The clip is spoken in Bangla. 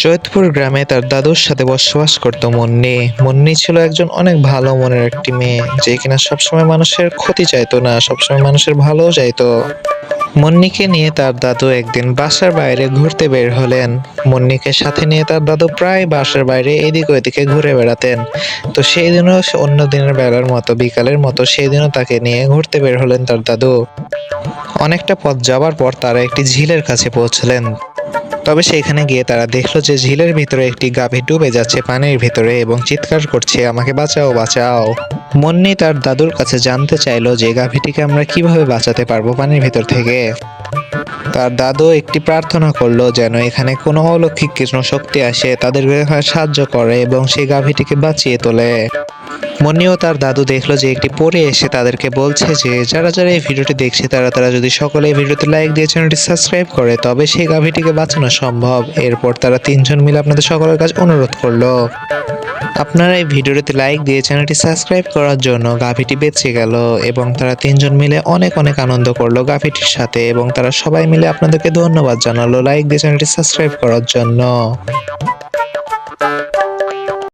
সৈয়দপুর গ্রামে তার দাদুর সাথে বসবাস করত মুন্নি। মুন্নি ছিল একজন অনেক ভালো মনের একটি মেয়ে, যে কিনা সবসময় মানুষের ক্ষতি চাইতো না, সবসময় মানুষের ভালো চাইতো। মুন্নিকে নিয়ে তার দাদু একদিন বাসার বাইরে ঘুরতে বের হলেন। মুন্নিকে সাথে নিয়ে তার দাদু প্রায় বাসার বাইরে এদিক ওইদিকে ঘুরে বেড়াতেন। তো সেই দিনও অন্য দিনের বেলার মতো, বিকালের মতো সেই দিনও তাকে নিয়ে ঘুরতে বের হলেন তার দাদু। অনেকটা পথ যাবার পর তারা একটি ঝিলের কাছে পৌঁছলেন। তবে সেখানে গিয়ে তারা দেখল যে ঝিলের ভিতরে একটি গাভী ডুবে যাচ্ছে পানির ভিতরে এবং চিৎকার করছে, আমাকে বাঁচাও বাঁচাও। মুন্নি তার দাদুর কাছে জানতে চাইলো যে গাভীটিকে আমরা কীভাবে বাঁচাতে পারব পানির ভিতর থেকে। তার দাদু একটি প্রার্থনা করল যেন এখানে কোনো অলৌকিক কৃষ্ণ শক্তি আসে তাদেরকে সাহায্য করে এবং সেই গাভীটিকে বাঁচিয়ে তোলে। মনিও তার দাদু দেখল যে একটি পরে এসে তাদেরকে বলছে যে, যারা যারা এই ভিডিওটি দেখছে, তারা তারা যদি সকলে এই ভিডিওতে লাইক দিয়ে চ্যানেলটি সাবস্ক্রাইব করে, তবে সেই গাভীটিকে বাঁচানো সম্ভব। এরপর তারা তিনজন মিলে আপনাদের সকলের কাছে অনুরোধ করল। আপনারা এই ভিডিওটিতে লাইক দিয়ে চ্যানেলটি সাবস্ক্রাইব করার জন্য গাভীটি বেঁচে গেল এবং তারা তিনজন মিলে অনেক অনেক আনন্দ করল গাভীটির সাথে এবং তারা সবাই মিলে আপনাদেরকে ধন্যবাদ জানালো লাইক দিয়ে চ্যানেলটি সাবস্ক্রাইব করার জন্য।